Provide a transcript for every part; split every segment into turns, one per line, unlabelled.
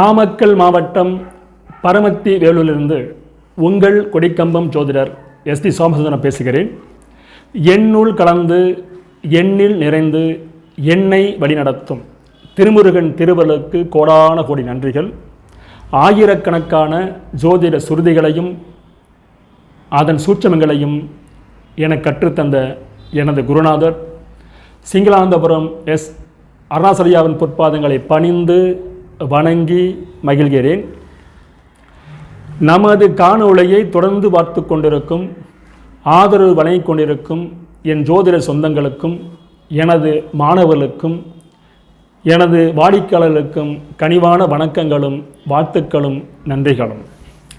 நாமக்கல் மாவட்டம் பரமத்தி வேலூரிலிருந்து உங்கள் கொடிக்கம்பம் ஜோதிடர் எஸ் டி சோமசுந்தரம் பேசுகிறேன். எண்ணுள் கலந்து எண்ணில் நிறைந்து எண்ணெய் வழிநடத்தும் திருமுருகன் திருவலுக்கு கோடான கோடி நன்றிகள். ஆயிரக்கணக்கான ஜோதிட சுருதிகளையும் அதன் சூட்சமங்களையும் எனக்கு கற்றுத்தந்த எனது குருநாதர். சிங்களாந்தபுரம் எஸ் அருணாசலியாவின் பொற்பாதங்களை பணிந்து வணங்கி மகிழ்கிறேன். நமது காணொளியை தொடர்ந்து பார்த்து கொண்டிருக்கும் ஆதரவு வழங்கிக் கொண்டிருக்கும் என் ஜோதிட சொந்தங்களுக்கும் எனது மாணவர்களுக்கும் எனது வாடிக்கையாளர்களுக்கும் கனிவான வணக்கங்களும் வாழ்த்துக்களும் நன்றிகளும்.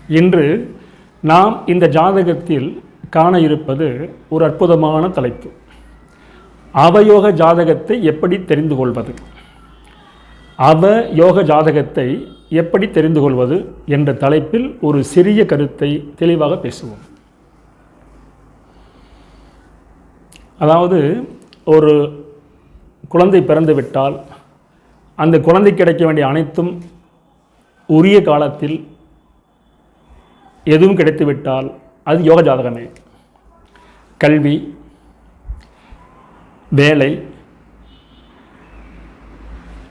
இன்று நாம் இந்த ஜாதகத்தில் காண இருப்பது ஒரு அற்புதமான தலைப்பு. அவயோக ஜாதகத்தை எப்படி தெரிந்து கொள்வது? அவ யோக ஜாதகத்தை எப்படி தெரிந்து கொள்வது என்ற தலைப்பில் ஒரு சிறிய கருத்தை தெளிவாக பேசுவோம். அதாவது ஒரு குழந்தை பிறந்து விட்டால் அந்த குழந்தை கிடைக்க வேண்டிய அனைத்தும் உரிய காலத்தில் எதுவும் கிடைத்துவிட்டால் அது யோக ஜாதகமே. கல்வி வேலை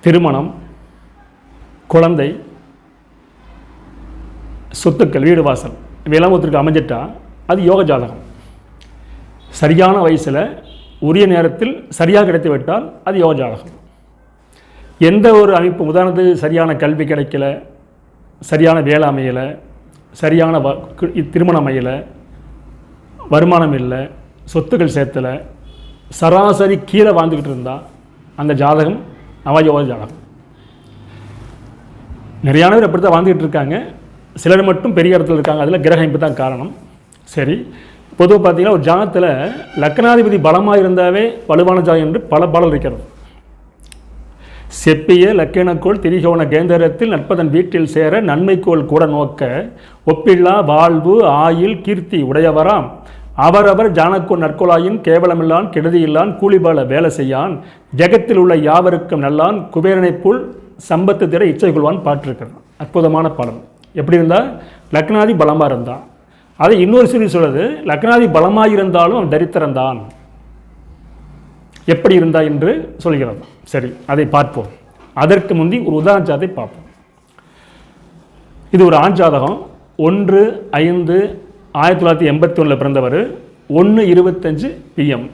திருமணம் குழந்தை சொத்துக்கள் வீடு வாசல் இவையெல்லாம் ஒருத்தருக்கு அமைஞ்சிட்டா அது யோக ஜாதகம். சரியான வயசில் உரிய நேரத்தில் சரியாக கிடைத்து விட்டால் அது யோக ஜாதகம். எந்த ஒரு அமைப்பு உதாரணத்துக்கு சரியான கல்வி கிடைக்கல சரியான வேலை அமையலை சரியான வ திருமணம் அமையலை வருமானம் இல்லை சொத்துக்கள் சேர்த்தலை சராசரி கீழே வாழ்ந்துக்கிட்டு இருந்தால் அந்த ஜாதகம் அவயோக ஜாதகம் நிறையான பேர் அப்படி தான் வாழ்ந்துக்கிட்டு இருக்காங்க. சிலர் மட்டும் பெரிய இடத்துல இருக்காங்க. அதில் கிரக அமைப்பு தான் காரணம். சரி. பொதுவாக பார்த்தீங்கன்னா ஒரு ஜாதகத்தில் லக்னாதிபதி பலமாக இருந்தாவே வலுவான ஜாதகம் என்று பல பாடல் இருக்கிறது. செப்பிய லக்கணக்கோள் திரிகோண கேந்திரத்தில் நட்பதன் வீட்டில் சேர நன்மைக்கோள் கூட நோக்க ஒப்பில்லா வாழ்வு ஆயில் கீர்த்தி உடையவராம். அவரவர் ஜானக்கோள் நற்கொலாயின் கேவலமில்லான் கெடுதியில்லான் கூலிபால வேலை செய்யான். ஜெகத்தில் உள்ள யாவருக்கும் நல்லான் குபேரனைப் போல் சம்பத்து திற இச்சை கொள்வான் பாட்டிருக்கிறான் அற்புதமான பாடம் எப்படி இருந்தால் லக்னாதி பலமாக இருந்தான் அதை இன்னொரு சிறு சொல்கிறது லக்னாதி பலமாக இருந்தாலும் அவன் தரித்திரந்தான் எப்படி இருந்தா என்று சொல்கிறது. சரி அதை பார்ப்போம். அதற்கு முந்தி ஒரு உதாரண ஜாதை பார்ப்போம். இது ஒரு ஆண் ஜாதகம். ஒன்று ஐந்து ஆயிரத்தி தொள்ளாயிரத்தி எண்பத்தி ஒன்றில் பிறந்தவர். ஒன்று இருபத்தஞ்சு பிஎம்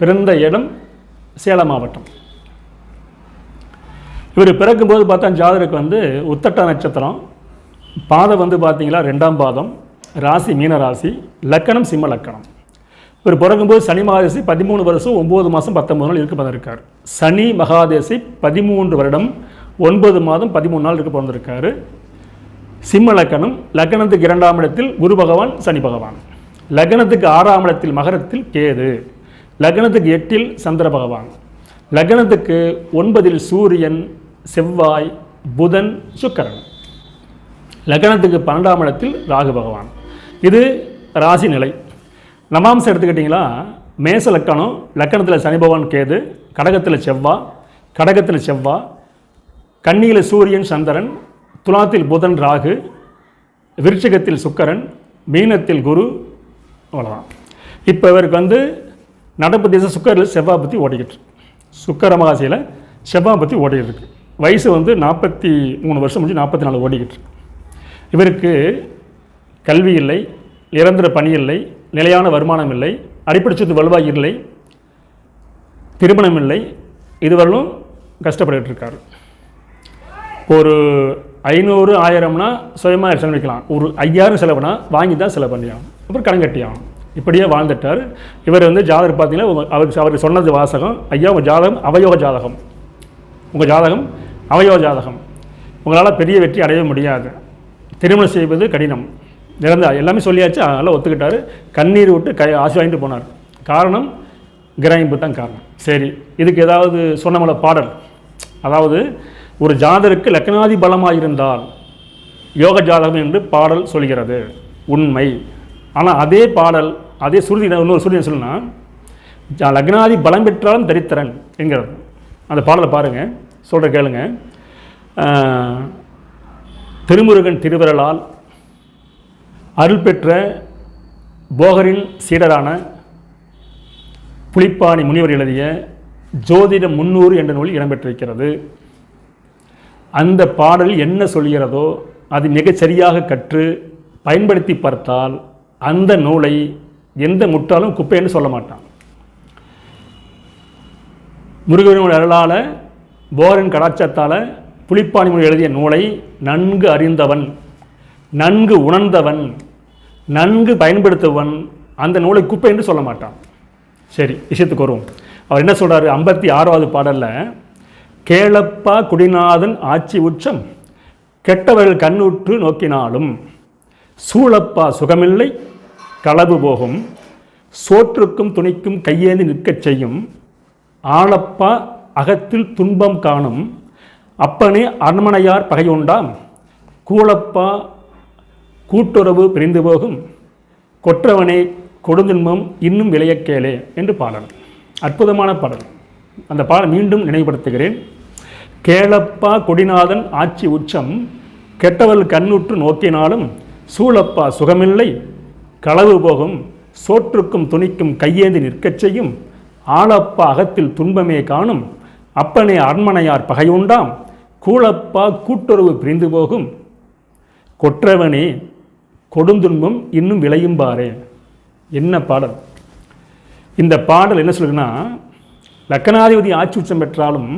பிறந்த இடம் சேலம் மாவட்டம். இவர் பிறக்கும்போது பார்த்தா ஜாதகருக்கு வந்து உத்தட்ட நட்சத்திரம். பாதம் வந்து பார்த்தீங்களா ரெண்டாம் பாதம். ராசி மீன ராசி லக்கணம் சிம்ம லக்கணம். இவர் பிறக்கும்போது சனி மகாதேசி பதிமூணு வருஷம் ஒம்பது மாதம் பத்தொம்பது நாள் இருக்க பிறந்திருக்கார். சனி மகாதேசி பதிமூன்று வருடம் ஒன்பது மாதம் பதிமூணு நாள் இருக்க பிறந்திருக்காரு. சிம்ம லக்கணம் லக்கணத்துக்கு இரண்டாம் இடத்தில் குரு பகவான் சனி பகவான். லக்னத்துக்கு ஆறாம் இடத்தில் மகரத்தில் கேது. லக்னத்துக்கு எட்டில் சந்திர பகவான். லக்னத்துக்கு ஒன்பதில் சூரியன் செவ்வாய் புதன் சுக்கரன். லக்னத்துக்கு பன்னெண்டாம் இடத்தில் ராகு பகவான். இது ராசி நிலை. நவாம்சம் எடுத்துக்கிட்டிங்களா? மேச லக்கணம் லக்கணத்தில் சனி பகவான் கேது. கடகத்தில் செவ்வாய் கடகத்தில் செவ்வாய் கன்னியில் சூரியன் சந்திரன் துலாத்தில் புதன் ராகு விருச்சிகத்தில் சுக்கரன் மீனத்தில் குரு அவ்வளோதான் இப்போ இவருக்கு வந்து நடப்பு திசை சுக்கரில் செவ்வாய் பற்றி ஓடிக்கிட்டு சுக்கர சுக்கிர மகாசியில் செவ்வாய் பற்றி ஓடிக்கிட்டு இருக்கு. வயசு வந்து நாற்பத்தி மூணு வருஷம் முடிஞ்சு நாற்பத்தி நாலு ஓடிக்கிட்டு இருக்கு. இவருக்கு கல்வி இல்லை நிரந்தர பணி இல்லை நிலையான வருமானம் இல்லை அடிப்படை சொத்து வலுவாய் இல்லை திருமணம் இல்லை. இதுவரையிலும் கஷ்டப்பட்டுருக்கார் ஒரு ஐநூறு ஆயிரம்னா சுயமாக செலவழிக்கலாம். ஒரு ஐயாயிரம் செலவுனா வாங்கி தான் செலவு பண்ணியாகும் அப்புறம் கடன் கட்டியாகும் இப்படியே வாழ்ந்துட்டார். இவர் வந்து ஜாதகர் பார்த்தீங்கன்னா அவருக்கு அவருக்கு சொன்னது வாசகம் ஐயா உங்கள் ஜாதகம் அவயோக ஜாதகம். உங்கள் ஜாதகம் அவயோக ஜாதகம். உங்களால் பெரிய வெற்றி அடைய முடியாது. திருமணம் செய்வது கடினம். நிறந்த எல்லாமே சொல்லியாச்சு. அதனால் ஒத்துக்கிட்டார். கண்ணீர் விட்டு கை ஆசி வாங்கிட்டு போனார். காரணம் கிரகிப்பு தான் காரணம். சரி இதுக்கு ஏதாவது சொன்னமல பாடல். அதாவது ஒரு ஜாதருக்கு லக்னாதி பலமாக இருந்தால் யோக ஜாதகம் என்று பாடல் சொல்கிறது. உண்மை. ஆனால் அதே பாடல் அதே சுருதி இன்னொரு சுருதி என்ன சொல்லுன்னா ஜா- லக்னாதி பலம் பெற்றாலும் தரித்திரன் என்கிறது. அந்த பாடலை பாருங்கள் சொல்கிற கேளுங்க. திருமுருகன் திருவிரலால் அருள் பெற்ற போகரின் சீடரான புலிப்பாணி முனிவர் எழுதிய ஜோதிட முன்னூறு என்ற நூல் இடம்பெற்றிருக்கிறது அந்த பாடல் என்ன சொல்கிறதோ அது மிகச்சரியாக கற்று பயன்படுத்தி பார்த்தால் அந்த நூலை எந்த முட்டாலும் குப்பைன்னு சொல்ல மாட்டான். முருகனின் அருளால் போரின் கலாச்சாரத்தால் புலிப்பாணி மொழி எழுதிய நூலை நன்கு அறிந்தவன் நன்கு உணர்ந்தவன் நன்கு பயன்படுத்துவன் அந்த நூலை குப்பை என்று சொல்ல மாட்டான். சரி விஷயத்துக்கு வருவோம். அவர் என்ன சொல்கிறார் ஐம்பத்தி ஆறாவது பாடலில் கேளப்பா குடிநாதன் ஆட்சி உச்சம். கெட்டவர்கள் கண்ணுற்று நோக்கினாலும் சூழப்பா சுகமில்லை களவு போகும். சோற்றுக்கும் துணிக்கும் கையேந்தி நிற்கச் செய்யும். ஆளப்பா அகத்தில் துன்பம் காணும். அப்பனே அரண்மனையார் பகையுண்டாம். கூழப்பா கூட்டுறவு பிரிந்து போகும். கொற்றவனே கொடுந்துன்பம் இன்னும் விளையக்கேளே என்று பாடல். அற்புதமான பாடல். அந்த பாடல் மீண்டும் நினைவுபடுத்துகிறேன். கேளப்பா கொடிநாதன் ஆட்சி உச்சம் கெட்டவள் கண்ணுற்று நோக்கினாலும் சூழப்பா சுகமில்லை. களவு போகும் சோற்றுக்கும் துணிக்கும் கையேந்தி நிற்கச் செய்யும் ஆளப்பா அகத்தில் துன்பமே காணும் அப்பனே அரண்மனையார் பகையுண்டாம் கூழப்பா கூட்டுறவு பிரிந்து போகும். கொற்றவனே கொடுந்துன்பம் இன்னும் விளையும் பாரே. என்ன பாடல்? இந்த பாடல் என்ன சொல்லுதுன்னா லக்கணாதிபதி ஆட்சி உச்சம் பெற்றாலும்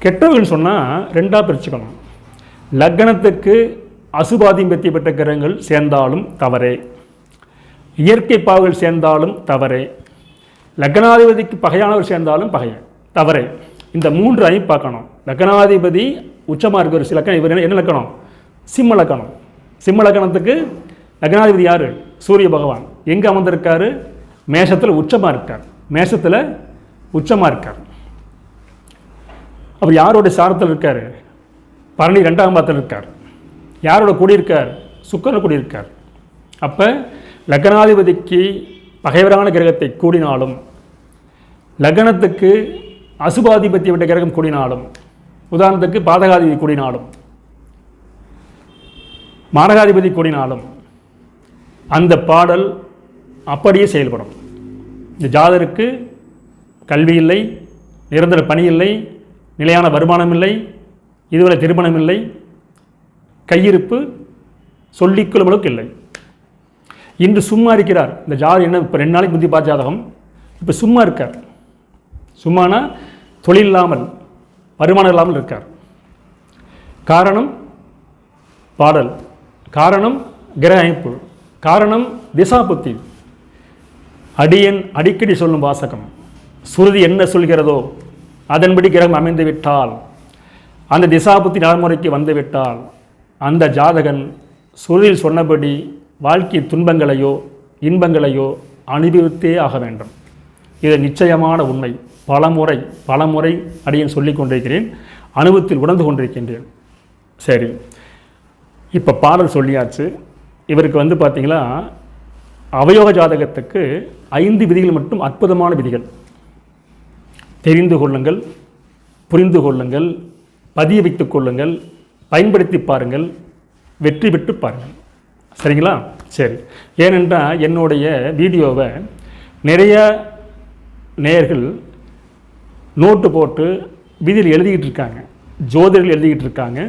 கெட்டவர்கள் சொன்னால் ரெண்டாக பிரிச்சுக்கணும் லக்னத்துக்கு அசுபாதிபத்திய பெற்ற கிரகங்கள் சேர்ந்தாலும் தவறே. இயற்கை பாவுகள் சேர்ந்தாலும் தவறே. லக்னாதிபதிக்கு பகையானவர் சேர்ந்தாலும் பகைய தவறே. இந்த மூன்று ஐ பார்க்கணும். லக்னாதிபதி உச்சமாக இருக்கிற சில லக்கணம் இவர் என்ன- என்ன லக்கணம்? சிம்ம லக்கணம். சிம்ம லக்கணத்துக்கு லக்னாதிபதி யார்? சூரிய பகவான். எங்கே அமர்ந்திருக்காரு? மேஷத்தில் உச்சமாக இருக்கார். மேஷத்தில் உச்சமாக இருக்கார். அவர் யாரோட சாரத்தில் இருக்கார்? பரணி ரெண்டாம் பாதத்தில் இருக்கார். யாரோட கூடியிருக்கார்? சுக்கரன் கூடியிருக்கார். அப்போ லக்னாதிபதிக்கு பகைவரான கிரகத்தை கூடினாலும் லக்னத்துக்கு அசுபாதிபத்திய விட்ட கிரகம் கூடினாலும் உதாரணத்துக்கு பாதகாதிபதி கூடினாலும் மாரகாதிபதி கூடினாலும் அந்த பாடல் அப்படியே செயல்படும். இந்த ஜாதருக்கு கல்வி இல்லை நிரந்தர பணி இல்லை நிலையான வருமானம் இல்லை இதுவரை திருமணம் இல்லை கையிருப்பு சொல்லிக்கொள்ளும் அளவுக்கு இல்லை. இன்று சும்மா இருக்கிறார். இந்த ஜாதி என்ன இப்போ ரெண்டு நாளைக்கு முந்தி பார்த்த ஜாதகம். இப்போ சும்மா இருக்கார். சும்மானா தொழில் இல்லாமல் வருமானம் இல்லாமல் இருக்கார். காரணம் பாடல். காரணம் கிரக அமைப்பு. காரணம் திசாபுத்தி. அடியன் அடிக்கடி சொல்லும் வாசகம். சுருதி என்ன சொல்கிறதோ அதன்படி கிரகம் அமைந்து விட்டால் அந்த திசாபுத்தி நடைமுறைக்கு வந்துவிட்டால் அந்த ஜாதகன் சுருதியில் சொன்னபடி வாழ்க்கை துன்பங்களையோ இன்பங்களையோ அனுபவித்தே ஆக வேண்டும். இது நிச்சயமான உண்மை. பலமுறை பலமுறை அடியன் சொல்லிக் கொண்டிருக்கிறேன். அனுபவத்தில் உணர்ந்து கொண்டிருக்கின்றேன். சரி. இப்போ பாடல் சொல்லியாச்சு. இவருக்கு வந்து பார்த்தீங்களா அவயோக ஜாதகத்துக்கு ஐந்து விதிகள் மட்டும் அற்புதமான விதிகள். தெரிந்து கொள்ளுங்கள் புரிந்து கொள்ளுங்கள் பதிய வைத்துக் கொள்ளுங்கள் பயன்படுத்தி பாருங்கள் வெற்றி பெற்று பாருங்கள். சரிங்களா? சரி. ஏனென்றால் என்னுடைய வீடியோவை நிறைய நேயர்கள் நோட்டு போட்டு வீதியில் எழுதிக்கிட்டு இருக்காங்க. ஜோதிடர்கள் எழுதிக்கிட்டு இருக்காங்க.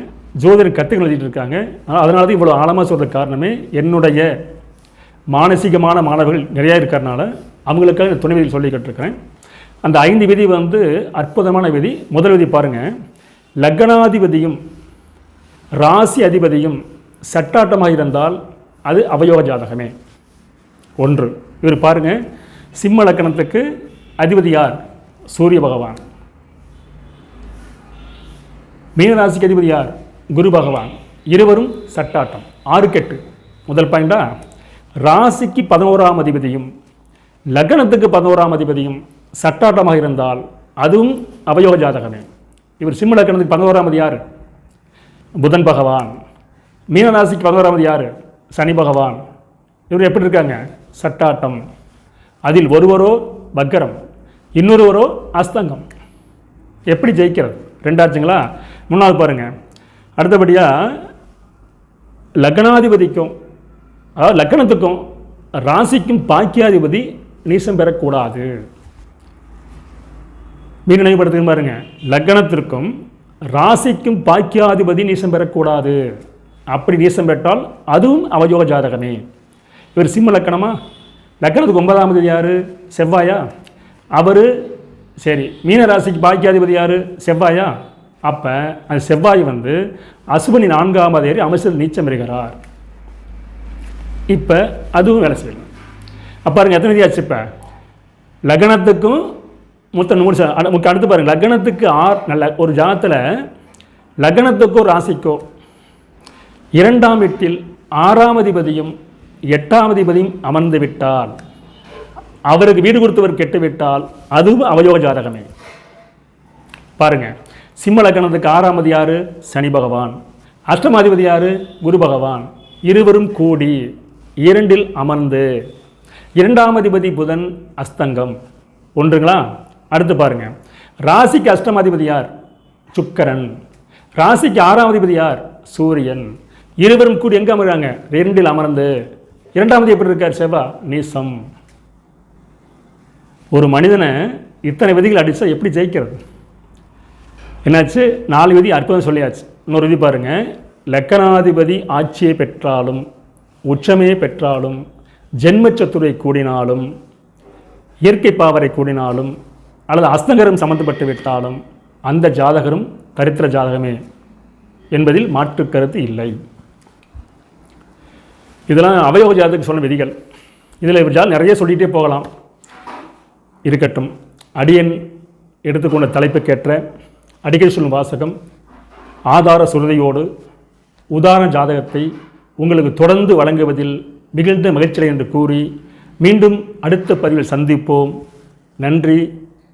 ஜோதிடர் கற்றுக்கள் எழுதிட்டு இருக்காங்க. அதனால தான் இவ்வளோ ஆழமாக சொல்கிற காரணமே என்னுடைய மானசீகமான மாணவர்கள் நிறையா இருக்கிறனால அவங்களுக்காக இந்த துணை சொல்லிக்கிட்டு இருக்கிறேன் அந்த ஐந்து விதி வந்து அற்புதமான விதி. முதல் விதி பாருங்கள் லக்னாதிபதியும் ராசி அதிபதியும் சட்டாட்டமாக இருந்தால் அது அவயோக ஜாதகமே. ஒன்று. இவர் பாருங்க. சிம்ம லக்கணத்துக்கு அதிபதி யார்? சூரிய பகவான். மீனராசிக்கு அதிபதி யார்? குரு பகவான். இருவரும் சட்டாட்டம். ஆறு கெட்டு முதல் பாயிண்டா ராசிக்கு பதினோராம் அதிபதியும் லக்னத்துக்கு பதினோராம் அதிபதியும் சட்டாட்டமாக இருந்தால் அதுவும் அவயோக ஜாதகமே. இவர் சிம்ம லக்கணத்துக்கு பதினோராமது யார்? புதன் பகவான். மீனராசிக்கு பதினோராமது யார்? சனி பகவான். இவர் எப்படி இருக்காங்க? சட்டாட்டம். அதில் ஒருவரோ வக்கரம் இன்னொருவரோ அஸ்தங்கம். எப்படி ஜெயிக்கிறது? ரெண்டாச்சுங்களா மூணாவது பாருங்கள் அடுத்தபடியாக லக்னாதிபதிக்கும் அதாவது லக்கணத்துக்கும் ராசிக்கும் பாக்கியாதிபதி நீசம் பெறக்கூடாது. மீன் நினைவுபடுத்துங்க பாருங்க. லக்னத்திற்கும் ராசிக்கும் பாக்கியாதிபதி நீசம் பெறக்கூடாது. அப்படி நீசம் பெற்றால் அதுவும் அவயோக ஜாதகமே. இவர் சிம்ம லக்கணமா? லக்கணத்துக்கு ஒன்பதாம் தேதி யார்? செவ்வாயா? அவர் சரி மீன ராசிக்கு பாக்கியாதிபதி யார்? செவ்வாயா? அப்போ அந்த செவ்வாய் வந்து அசுபனி நான்காம் தேதி அமைச்சர் நீச்சம் பெறுகிறார். இப்போ அதுவும் வேலை செய்யணும். அப்பாருங்க எத்தனை எத்தனை விதியாச்சு இப்போ? லக்னத்துக்கும் மொத்தம் நூறு ச- முக்கிய முக்க அடுத்து பாருங்கள் லக்னத்துக்கு ஆர் நல்ல ஒரு ஜாதத்தில் லக்னத்துக்கோ ராசிக்கோ இரண்டாம் வீட்டில் ஆறாம் அதிபதியும் எட்டாம் அதிபதியும் அமர்ந்து விட்டால் அவருக்கு வீடு கொடுத்தவர் கெட்டுவிட்டால் அதுவும் அவயோக ஜாதகமே. பாருங்க. சிம்ம லக்னத்துக்கு ஆறாமது யாரு? சனி பகவான். அஷ்டமாதிபதி யார்? குரு பகவான். இருவரும் கூடி இரண்டில் அமர்ந்து இரண்டாம் அதிபதி புதன் அஸ்தங்கம். ஒன்றுங்களா? அடுத்து பாருங்க. ராசிக்கு அஷ்டமாதிபதி யார்? சுக்கரன். ராசிக்கு ஆறாம் அதிபதி யார்? சூரியன். இருவரும் கூடி எங்கே அமர்றாங்க? இரண்டில் அமர்ந்து. இரண்டாவது எப்படி இருக்கார்? செவ்வா நீசம். ஒரு மனிதனை இத்தனை விதிகள் அடித்தா எப்படி ஜெயிக்கிறது? என்னாச்சு? நாலு விதி அற்புதம் சொல்லியாச்சு. இன்னொரு விதி பாருங்கள் லக்கணாதிபதி ஆட்சியை பெற்றாலும் உச்சமே பெற்றாலும் ஜென்மச்சத்துரை கூடினாலும் இயற்கை பாவரை கூடினாலும் அல்லது அஸ்தங்கரம் சம்மந்தப்பட்டு விட்டாலும் அந்த ஜாதகரும் தரித்திர ஜாதகமே என்பதில் மாற்று கருத்து இல்லை. இதெல்லாம் அவயோக ஜாதகத்துக்கு சொன்ன விதிகள். இதில் ஜாதகம் நிறைய சொல்லிகிட்டே போகலாம். இருக்கட்டும். அடியன் எடுத்துக்கொண்ட தலைப்புக்கேற்ற அடிக்கடி சொல்லும் வாசகம் ஆதார சுருதையோடு உதாரண ஜாதகத்தை உங்களுக்கு தொடர்ந்து வழங்குவதில் மிகுந்த மகிழ்ச்சியை என்று கூறி மீண்டும் அடுத்த பதிவில் சந்திப்போம். நன்றி.